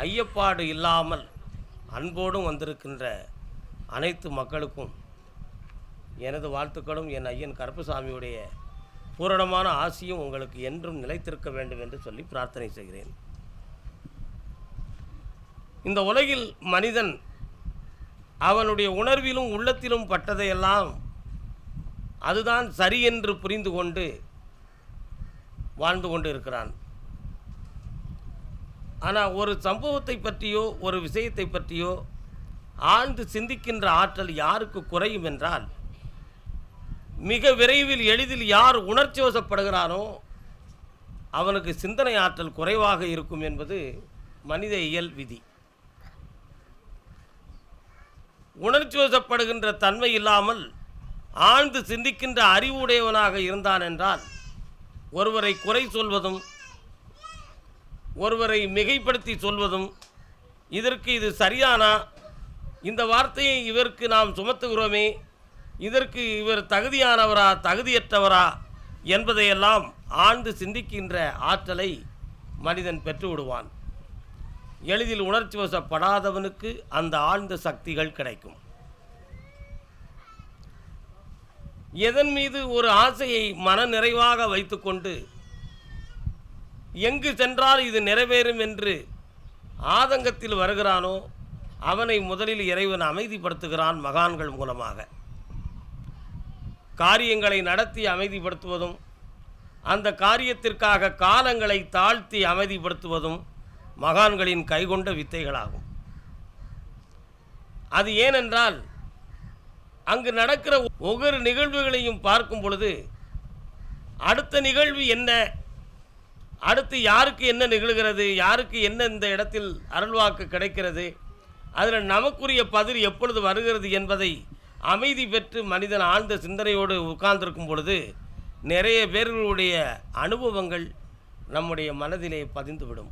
ஐயப்பாடு இல்லாமல் அன்போடும் வந்திருக்கின்ற அனைத்து மக்களுக்கும் எனது வாழ்த்துக்களும் என் ஐயன் கருப்பசாமியுடைய பூரணமான ஆசியும் உங்களுக்கு என்றும் நிலைத்திருக்க வேண்டும் என்று சொல்லி பிரார்த்தனை செய்கிறேன். இந்த உலகில் மனிதன் அவனுடைய உணர்விலும் உள்ளத்திலும் பட்டதையெல்லாம் அதுதான் சரி என்று புரிந்து கொண்டு வாழ்ந்து கொண்டு இருக்கிறான் ஆனால் ஒரு சம்பவத்தை பற்றியோ ஒரு விஷயத்தை பற்றியோ ஆழ்ந்து சிந்திக்கின்ற ஆற்றல் யாருக்கு குறையும் என்றால் மிக விரைவில் எளிதில் யார் உணர்ச்சி வசப்படுகிறானோ அவனுக்கு சிந்தனை ஆற்றல் குறைவாக இருக்கும் என்பது மனித இயல் விதி. உணர்ச்சி வசப்படுகின்ற தன்மை இல்லாமல் ஆழ்ந்து சிந்திக்கின்ற அறிவுடையவனாக இருந்தான் என்றால் ஒருவரை குறை சொல்வதும் ஒருவரை மிகைப்படுத்தி சொல்வதும் இதற்கு இது சரியானா? இந்த வார்த்தையை இவருக்கு நாம் சுமத்துகிறோமே இதற்கு இவர் தகுதியானவரா தகுதியற்றவரா என்பதையெல்லாம் ஆழ்ந்து சிந்திக்கின்ற ஆற்றலை மனிதன் பெற்று விடுவான் எளிதில் உணர்ச்சி வசப்படாதவனுக்கு அந்த ஆழ்ந்த சக்திகள் கிடைக்கும். எதன் மீது ஒரு ஆசையை மன நிறைவாக வைத்துக்கொண்டு எங்கு சென்றால் இது நிறைவேறும் என்று ஆதங்கத்தில் வருகிறானோ அவனை முதலில் இறைவன் அமைதிப்படுத்துகிறான் மகான்கள் மூலமாக. காரியங்களை நடத்தி அமைதிப்படுத்துவதும் அந்த காரியத்திற்காக காலங்களை தாழ்த்தி அமைதிப்படுத்துவதும் மகான்களின் கைகொண்ட வித்தைகளாகும். அது ஏனென்றால் அங்கு நடக்கிற ஒவ்வொரு நிகழ்வுகளையும் பார்க்கும் பொழுது அடுத்த நிகழ்வு என்ன? அடுத்து யாருக்கு என்ன நிகழ்கிறது? யாருக்கு என்ன இந்த இடத்தில் அருள்வாக்கு கிடைக்கிறது? அதில் நமக்குரிய பதில் எப்பொழுது வருகிறது என்பதை அமைதி பெற்று மனிதன் ஆழ்ந்த சிந்தனையோடு உட்கார்ந்திருக்கும் பொழுது நிறைய பேர்களுடைய அனுபவங்கள் நம்முடைய மனதிலே பதிந்துவிடும்.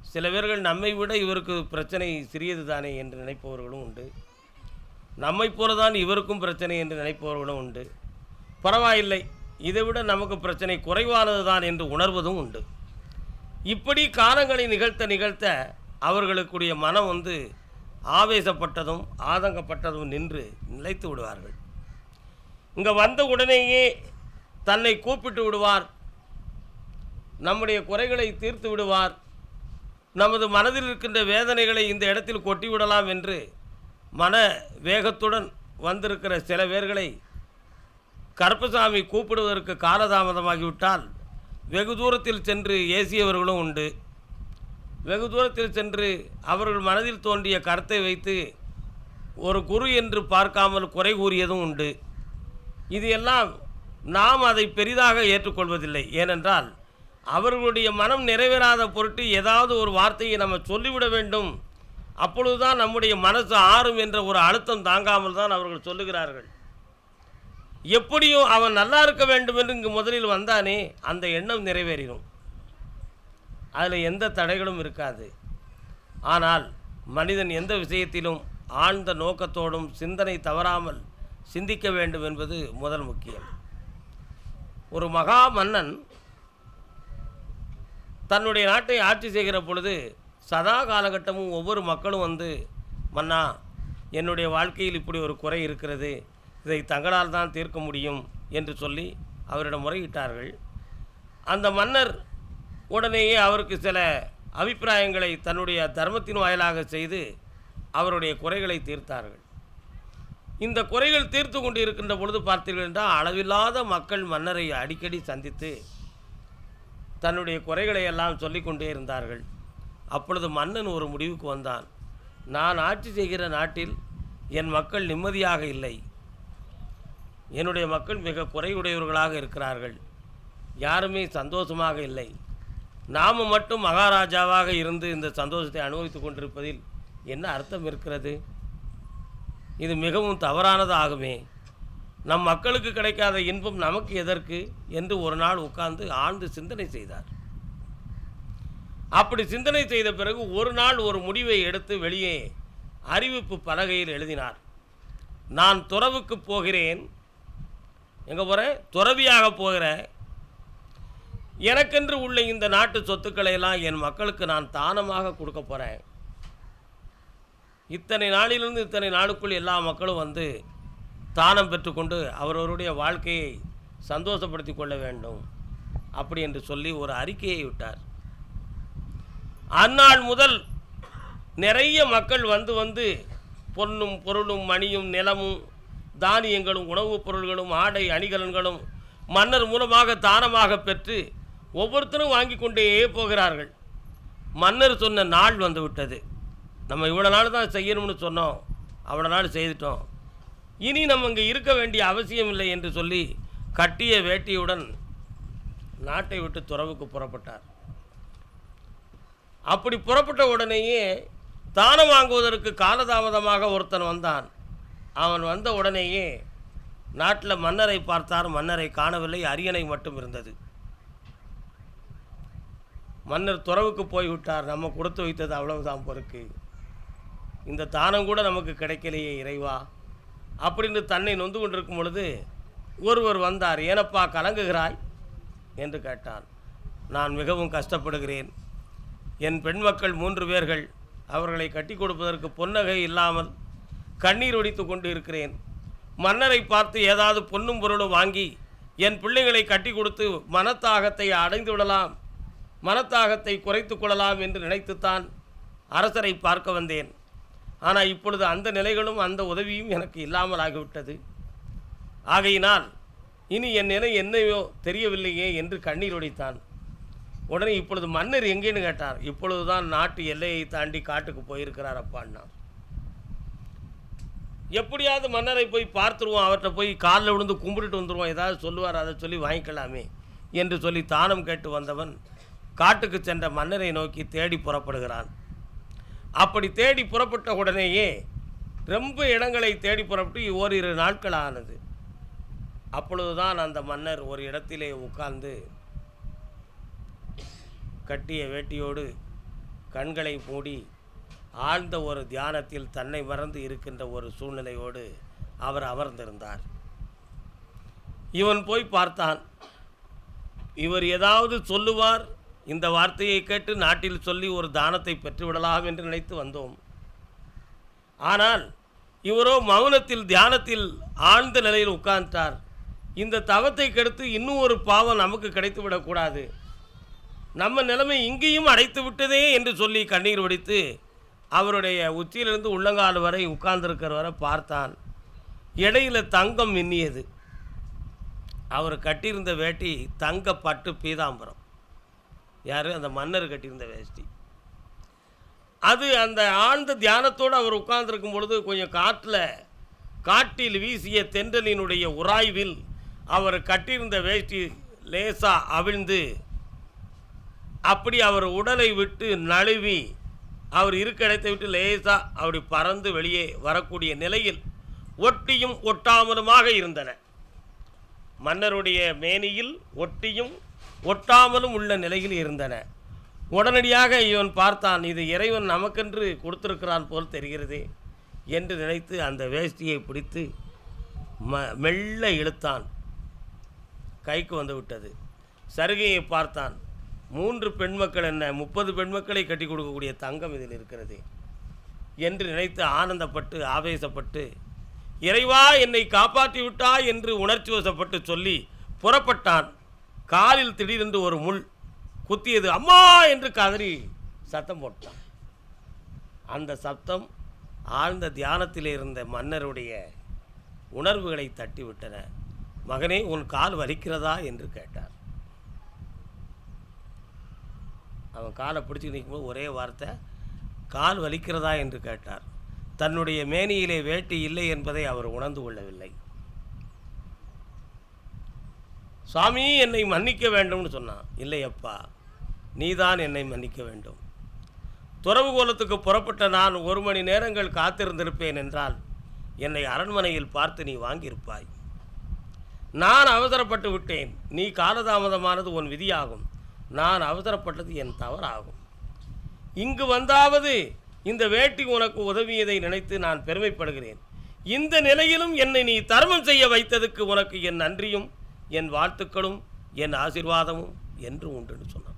சில பேர்கள் நம்மை விட இவருக்கு பிரச்சனை சிறியது தானே என்று நினைப்பவர்களும் உண்டு. நம்மைப் போல தான் இவருக்கும் பிரச்சனை என்று நினைப்பவர்களும் உண்டு. பரவாயில்லை. இதை விட நமக்கு பிரச்சனை குறைவானது தான் என்று உணர்வதும் உண்டு. இப்படி காலங்களை நிகழ்த்த நிகழ்த்த அவர்களுக்குடைய மனம் வந்து ஆவேசப்பட்டதும் ஆதங்கப்பட்டதும் நின்று நிலைத்து விடுவார்கள். இங்கே வந்த உடனேயே தன்னை கூப்பிட்டு விடுவார். நம்முடைய குறைகளை தீர்த்து விடுவார். நமது மனதில் இருக்கின்ற வேதனைகளை இந்த இடத்தில் கொட்டி விடலாம் என்று மன வேகத்துடன் வந்திருக்கிற சில பேர்களை கருப்பசாமி கூப்பிடுவதற்கு காலதாமதமாகிவிட்டால் வெகு தூரத்தில் சென்று ஏசியவர்களும் உண்டு. வெகு தூரத்தில் சென்று அவர்கள் மனதில் தோன்றிய கருத்தை வைத்து ஒரு குரு என்று பார்க்காமல் குறை கூறியதும் உண்டு. இது எல்லாம் நாம் அதை பெரிதாக ஏற்றுக்கொள்வதில்லை. ஏனென்றால் அவர்களுடைய மனம் நிறைவேறாத பொருட்டு ஏதாவது ஒரு வார்த்தையை நம்ம சொல்லிவிட வேண்டும். அப்பொழுதுதான் நம்முடைய மனசு ஆறும் என்ற ஒரு அழுத்தம் தாங்காமல் தான் அவர்கள் சொல்லுகிறார்கள். எப்படியும் அவன் நல்லா இருக்க வேண்டும் என்று இங்கு முதலில் வந்தானே அந்த எண்ணம் நிறைவேறிடும் அதில் எந்த தடைகளும் இருக்காது. ஆனால் மனிதன் எந்த விஷயத்திலும் ஆழ்ந்த நோக்கத்தோடும் சிந்தனை தவறாமல் சிந்திக்க வேண்டும் என்பது முதல் முக்கியம். ஒரு மகா மன்னன் தன்னுடைய நாட்டை ஆட்சி செய்கிற பொழுது சதா காலகட்டமும் ஒவ்வொரு மக்களும் வந்து மன்னா என்னுடைய வாழ்க்கையில் இப்படி ஒரு குறை இருக்கிறது. இதை தங்களால் தான் தீர்க்க முடியும் என்று சொல்லி அவரிடம் முறையிட்டார்கள். அந்த மன்னர் உடனேயே அவருக்கு சில அபிப்பிராயங்களை தன்னுடைய தர்மத்தின் வாயிலாக செய்து அவருடைய குறைகளை தீர்த்தார்கள். இந்த குறைகள் தீர்த்து கொண்டு இருக்கின்ற பொழுது பார்த்தீர்கள் என்றால் அளவில்லாத மக்கள் மன்னரை அடிக்கடி சந்தித்து தன்னுடைய குறைகளை எல்லாம் சொல்லிக் கொண்டே இருந்தார்கள். அப்பொழுது மன்னன் ஒரு முடிவுக்கு வந்தான். நான் ஆட்சி செய்கிற நாட்டில் என் மக்கள் நிம்மதியாக இல்லை. என்னுடைய மக்கள் மிக குறையுடையவர்களாக இருக்கிறார்கள். யாருமே சந்தோஷமாக இல்லை. நாம் மட்டும் மகாராஜாவாக இருந்து இந்த சந்தோஷத்தை அனுபவித்துக் கொண்டிருப்பதில் என்ன அர்த்தம் இருக்கிறது? இது மிகவும் தவறானது ஆகுமே. நம் மக்களுக்கு கிடைக்காத இன்பம் நமக்கு எதற்கு? என்று ஒரு நாள் உட்கார்ந்து ஆழ்ந்து சிந்தனை செய்தார். அப்படி சிந்தனை செய்த பிறகு ஒரு நாள் ஒரு முடிவை எடுத்து வெளியே அறிவிப்பு பலகையில் எழுதினார். நான் துறவுக்கு போகிறேன். எங்கே போகிறேன் துறவியாக போகிறேன் எனக்கென்று உள்ள இந்த நாட்டு சொத்துக்களை எல்லாம் என் மக்களுக்கு நான் தானமாக கொடுக்க போகிறேன் இத்தனை நாளிலிருந்து இத்தனை நாளுக்குள் எல்லா மக்களும் வந்து தானம் பெற்றுக்கொண்டு அவரவருடைய வாழ்க்கையை சந்தோஷப்படுத்தி கொள்ள வேண்டும். அப்படி என்று சொல்லி ஒரு அறிக்கையை விட்டார். அந்நாள் முதல் நிறைய மக்கள் வந்து வந்து பொன்னும் பொருளும் மணியும் நிலமும் தானியங்களும் உணவுப் பொருள்களும் ஆடை அணிகலன்களும் மன்னர் மூலமாக தானமாக பெற்று ஒவ்வொருத்தரும் வாங்கி கொண்டே போகிறார்கள். மன்னர் சொன்ன நாள் வந்துவிட்டது. நம்ம இவ்வளோ நாள் தான் செய்யணும்னு சொன்னோம். அவ்வளோ நாள் செய்துட்டோம். இனி நம்ம இங்கே இருக்க வேண்டிய அவசியம் இல்லை என்று சொல்லி கட்டிய வேட்டியுடன் நாட்டை விட்டு துறவுக்கு புறப்பட்டார். அப்படி புறப்பட்ட உடனேயே தானம் வாங்குவதற்கு காலதாமதமாக ஒருத்தன் வந்தான். அவன் வந்த உடனேயே நாட்டில் மன்னரை பார்த்தார். மன்னரை காணவில்லை. அரியணை மட்டும் இருந்தது. மன்னர் துறவுக்கு போய்விட்டார். நம்ம கொடுத்து வைத்தது அவ்வளவுதான் பொறுக்கு. இந்த தானம் கூட நமக்கு கிடைக்கலையே இறைவா. அப்படின்னு தன்னை நொந்து கொண்டிருக்கும் பொழுது ஒருவர் வந்தார். ஏனப்பா கலங்குகிறாய்? என்று கேட்டான். நான் மிகவும் கஷ்டப்படுகிறேன். என் பெண் மக்கள் மூன்று பேர்கள் அவர்களை கட்டி கொடுப்பதற்கு பொன்னகை இல்லாமல் கண்ணீர் ஒடித்து கொண்டு இருக்கிறேன் மன்னரை பார்த்து ஏதாவது பொன்னும் பொருளும் வாங்கி என் பிள்ளைகளை கட்டி கொடுத்து மனத்தாகத்தை அடைந்து விடலாம் மனத்தாகத்தை குறைத்து கொள்ளலாம் என்று நினைத்துத்தான் அரசரை பார்க்க வந்தேன். ஆனால் இப்பொழுது அந்த நிலைகளும் அந்த உதவியும் எனக்கு இல்லாமல் ஆகிவிட்டது. ஆகையினால் இனி என் நிலை என்னையோ தெரியவில்லையே என்று கண்ணீர் ஒடித்தான். உடனே இப்பொழுது மன்னர் எங்கேன்னு கேட்டார். இப்பொழுதுதான் நாட்டு எல்லையை தாண்டி காட்டுக்கு போயிருக்கிறார் அப்பான்னா எப்படியாவது மன்னரை போய் பார்த்துருவோம் அவர்கிட்ட போய் காலில் விழுந்து கும்பிட்டுட்டு வந்துடுவோம் ஏதாவது சொல்லுவார் அதை சொல்லி வாங்கிக்கலாமே என்று சொல்லி தானம் கேட்டு வந்தவன் காட்டுக்கு சென்ற மன்னரை நோக்கி தேடி புறப்படுகிறான். அப்படி தேடி புறப்பட்ட உடனேயே ரொம்ப இடங்களை தேடி புறப்பட்டு ஓரிரு நாட்கள் ஆனது அப்பொழுதுதான் அந்த மன்னர் ஒரு இடத்திலே உட்கார்ந்து கட்டிய வேட்டியோடு கண்களை மூடி ஆழ்ந்த ஒரு தியானத்தில் தன்னை மறந்து இருக்கின்ற ஒரு சூழ்நிலையோடு அவர் அமர்ந்திருந்தார். இவன் போய் பார்த்தான். இவர் ஏதாவது சொல்லுவார்? இந்த வார்த்தையை கேட்டு நாட்டில் சொல்லி ஒரு தானத்தை பெற்றுவிடலாம் என்று நினைத்து வந்தோம். ஆனால் இவரோ மௌனத்தில் தியானத்தில் ஆழ்ந்த நிலையில் உட்கார்ந்தார். இந்த தவத்தை கெடுத்து இன்னும் ஒரு பாவம் நமக்கு கிடைத்து விடக்கூடாது நம்ம நிலைமை இங்கேயும் அடைத்து விட்டதே என்று சொல்லி கண்ணீர் வடித்து அவருடைய உச்சியிலிருந்து உள்ளங்கால் வரை உட்கார்ந்திருக்கிற வரை பார்த்தான். இடையில் தங்கம் மின்னியது. அவர் கட்டியிருந்த வேட்டி தங்க பட்டு பீதாம்பரம். யார்? அந்த மன்னர் கட்டியிருந்த வேஷ்டி. அது அந்த ஆழ்ந்த தியானத்தோடு அவர் உட்கார்ந்துருக்கும் பொழுது கொஞ்சம் காட்டில் காட்டில் வீசிய தென்றலினுடைய உராய்வில் அவர் கட்டியிருந்த வேஷ்டி லேசாக அவிழ்ந்து அப்படி அவர் உடலை விட்டு நழுவி அவர் இருக்க இடத்தை விட்டு லேசாக அப்படி பறந்து வெளியே வரக்கூடிய நிலையில் ஒட்டியும் ஒட்டாமலுமாக இருந்தன. மன்னருடைய மேனியில் ஒட்டியும் ஒட்டாமலும் உள்ள நிலையில் இருந்தன. உடனடியாக இவன் பார்த்தான் இது இறைவன் நமக்கென்று கொடுத்திருக்கிறான் போல் தெரிகிறதே என்று நினைத்து அந்த வேஷ்டியை பிடித்து ம மெல்ல இழுத்தான். கைக்கு வந்து விட்டது. சருகையை பார்த்தான். மூன்று பெண்மக்கள் என்ன? முப்பது பெண்மக்களை கட்டி கொடுக்கக்கூடிய தங்கம் இதில் இருக்கிறது. என்று நினைத்து ஆனந்தப்பட்டு ஆவேசப்பட்டு இறைவா என்னை காப்பாற்றி விட்டா என்று உணர்ச்சி வசப்பட்டு சொல்லி புறப்பட்டான். காலில் திடீரென்று ஒரு முள் குத்தியது. அம்மா! என்று கதறி சத்தம் போட்டான். அந்த சப்தம் ஆழ்ந்த தியானத்தில் இருந்த மன்னருடைய உணர்வுகளை தட்டிவிட்டன. மகனே உன் கால் வலிக்கிறதா? என்று கேட்டான். அவன் காலை பிடிச்சி நிற்கும்போது ஒரே வார்த்தை கால் வலிக்கிறதா? என்று கேட்டார். தன்னுடைய மேனியிலே வேட்டி இல்லை என்பதை அவர் உணர்ந்து கொள்ளவில்லை. சுவாமி என்னை மன்னிக்க வேண்டும்னு சொன்னான். இல்லையப்பா நீதான் என்னை மன்னிக்க வேண்டும். துறவு கோலத்துக்கு புறப்பட்ட நான் ஒரு மணி நேரங்கள் காத்திருந்திருப்பேன் என்றால் என்னை அரண்மனையில் பார்த்து நீ வாங்கியிருப்பாய். நான் அவசரப்பட்டு விட்டேன். நீ காலதாமதமானது உன் விதியாகும். நான் அவசரப்பட்டது என் தவறாகும். இங்கு வந்தாவது இந்த வேட்டி உனக்கு உதவியதை நினைத்து நான் பெருமைப்படுகிறேன். இந்த நிலையிலும் என்னை நீ தர்மம் செய்ய வைத்ததுக்கு உனக்கு என் நன்றியும் என் வாழ்த்துக்களும் என் ஆசிர்வாதமும் என்று உண்டுன்னு சொன்னான்.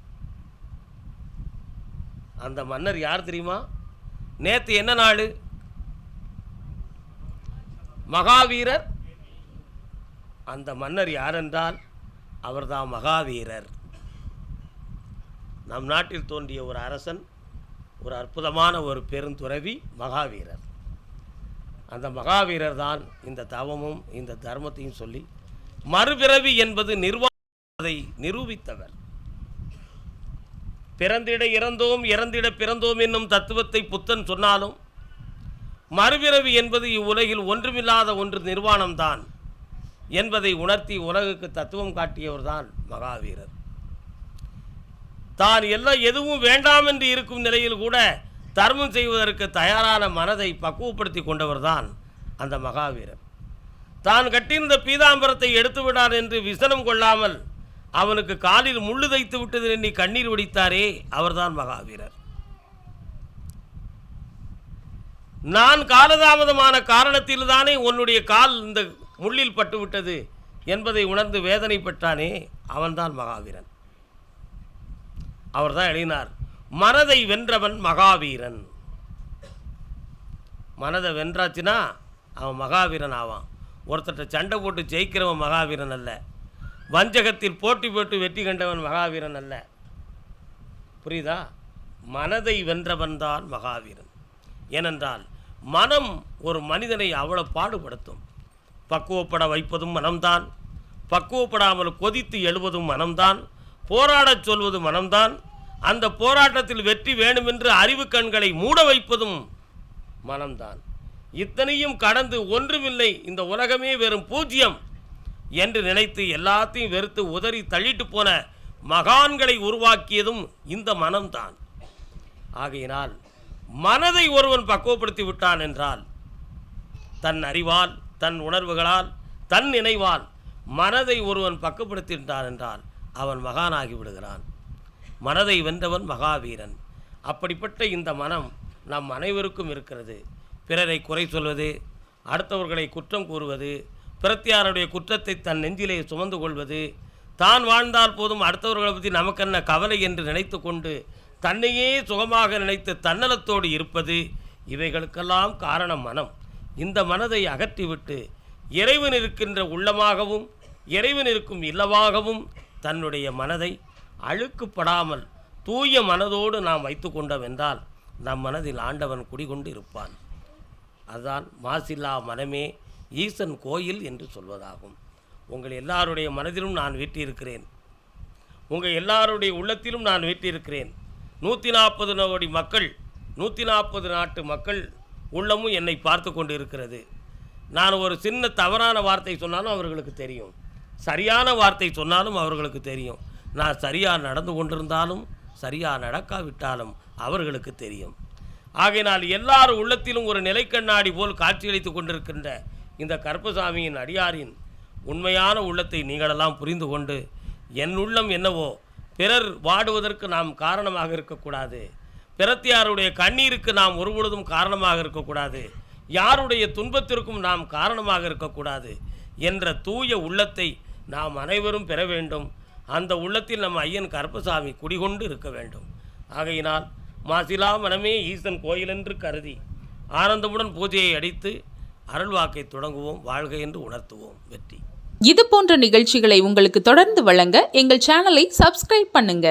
அந்த மன்னர் யார் தெரியுமா? நேற்று என்ன நாள்? மகாவீரர். அந்த மன்னர் யாரென்றால் அவர்தான் மகாவீரர். நம் நாட்டில் தோன்றிய ஒரு அரசன் ஒரு அற்புதமான ஒரு பெருந்துறவி மகாவீரர். அந்த மகாவீரர் தான் இந்த தவமும் இந்த தர்மத்தையும் சொல்லி மறுபிறவி என்பது நிர்வாகத்தை நிரூபித்தவர். பிறந்திட இறந்தோம் இறந்திட பிறந்தோம் என்னும் தத்துவத்தை புத்தன் சொன்னாலும் மறுபிறவி என்பது இவ்வுலகில் ஒன்றுமில்லாத ஒன்று நிர்வாணம்தான் என்பதை உணர்த்தி உலகுக்கு தத்துவம் காட்டியவர்தான் மகாவீரர். தான் எல்லாம் எதுவும் வேண்டாம் என்று இருக்கும் நிலையில் கூட தர்மம் செய்வதற்கு தயாரான மனதை பக்குவப்படுத்தி கொண்டவர்தான் அந்த மகாவீரர். தான் கட்டியிருந்த பீதாம்பரத்தை எடுத்து விடார் என்று விசனம் கொள்ளாமல் அவனுக்கு காலில் முள்ளு தைத்து விட்டது எண்ணி கண்ணீர் வடித்தாரே அவர்தான் மகாவீரர். நான் காலதாமதமான காரணத்தில்தானே உன்னுடைய கால் இந்த முள்ளில் பட்டுவிட்டது என்பதை உணர்ந்து வேதனை பெற்றானே அவன்தான் மகாவீரன். அவர்தான் எழுதினார். மனதை வென்றவன் மகாவீரன். மனதை வென்றாச்சுன்னா அவன் மகாவீரன் ஆவான். ஒருத்தர்கிட்ட சண்டை போட்டு ஜெயிக்கிறவன் மகாவீரன் அல்ல. வஞ்சகத்தில் போட்டி போட்டு வெற்றி கண்டவன் மகாவீரன் அல்ல. புரியுதா? மனதை வென்றவன் தான் மகாவீரன். ஏனென்றால் மனம் ஒரு மனிதனை அவ்வளோ பாடுபடுத்தும். பக்குவப்பட வைப்பதும் மனம்தான். பக்குவப்படாமல் கொதித்து எழுவதும் மனம்தான். போராடச் சொல்வது மனம்தான். அந்த போராட்டத்தில் வெற்றி வேண்டுமென்று அறிவு கண்களை மூட வைப்பதும் மனம்தான். இத்தனையும் கடந்து ஒன்றுமில்லை இந்த உலகமே வெறும் பூஜ்யம் என்று நினைத்து எல்லாத்தையும் வெறுத்து உதறி தள்ளிட்டு போன மகான்களை உருவாக்கியதும் இந்த மனம்தான். ஆகையினால் மனதை ஒருவன் பக்குவப்படுத்தி விட்டான் என்றால் தன் அறிவால் தன் உணர்வுகளால் தன் நினைவால் மனதை ஒருவன் பக்குவப்படுத்தின்றான் என்றால் அவன் மகானாகி விடுகிறான். மனதை வென்றவன் மகாவீரன். அப்படிப்பட்ட இந்த மனம் நம் அனைவருக்கும் இருக்கிறது. பிறரை குறை சொல்வது அடுத்தவர்களை குற்றம் கூறுவது பிரத்தியாருடைய குற்றத்தை தன் நெஞ்சிலே சுமந்து கொள்வது தான் வாழ்ந்தால் போதும் அடுத்தவர்களை பற்றி நமக்கென்ன கவலை என்று நினைத்து கொண்டு தன்னையே சுகமாக நினைத்து தன்னலத்தோடு இருப்பது இவைகளுக்கெல்லாம் காரணம் மனம். இந்த மனதை அகற்றிவிட்டு இறைவன் இருக்கின்ற உள்ளமாகவும் இறைவன் இருக்கும் இல்லமாகவும் தன்னுடைய மனதை அழுக்குப்படாமல் தூய மனதோடு நாம் வைத்து கொண்டோம் என்றால் நம் மனதில் ஆண்டவன் குடிகொண்டு இருப்பான் அதுதான் மாசில்லா மனமே ஈசன் கோயில் என்று சொல்வதாகும். உங்கள் எல்லாருடைய மனதிலும் நான் வீட்டிருக்கிறேன் உங்கள் எல்லாருடைய உள்ளத்திலும் நான் வீட்டியிருக்கிறேன். நூற்றி நாற்பது கோடி மக்கள் நூற்றி நாற்பது நாட்டு மக்கள் உள்ளமும் என்னை பார்த்து கொண்டு இருக்கிறது நான் ஒரு சின்ன தவறான வார்த்தை சொன்னாலும் அவர்களுக்கு தெரியும். சரியான வார்த்தை சொன்னாலும் அவர்களுக்கு தெரியும். நான் சரியாக நடந்து கொண்டிருந்தாலும் சரியாக நடக்காவிட்டாலும் அவர்களுக்கு தெரியும். ஆகையினால் எல்லார் உள்ளத்திலும் ஒரு நிலைக்கண்ணாடி போல் காட்சியளித்து கொண்டிருக்கின்ற இந்த கருப்பசாமியின் அடியாரின் உண்மையான உள்ளத்தை நீங்களெல்லாம் புரிந்து கொண்டு என் உள்ளம் என்னவோ பிறர் வாடுவதற்கு நாம் காரணமாக இருக்கக்கூடாது. பிறத்தியாருடைய கண்ணீருக்கு நாம் ஒருபொழுதும் காரணமாக இருக்கக்கூடாது. யாருடைய துன்பத்திற்கும் நாம் காரணமாக இருக்கக்கூடாது என்ற தூய உள்ளத்தை நாம் அனைவரும் பெற வேண்டும். அந்த உள்ளத்தில் நம் ஐயன் கருப்பசாமி குடிகொண்டு இருக்க வேண்டும். ஆகையினால் மாசிலா மனமே ஈசன் கோயிலென்று கருதி ஆனந்தமுடன் பூஜையை அடித்து அருள்வாக்கை தொடங்குவோம் வாழ்க என்று உணர்த்துவோம் வெற்றி. இது போன்ற நிகழ்ச்சிகளை உங்களுக்கு தொடர்ந்து வழங்க எங்கள் சேனலை சப்ஸ்கிரைப் பண்ணுங்க.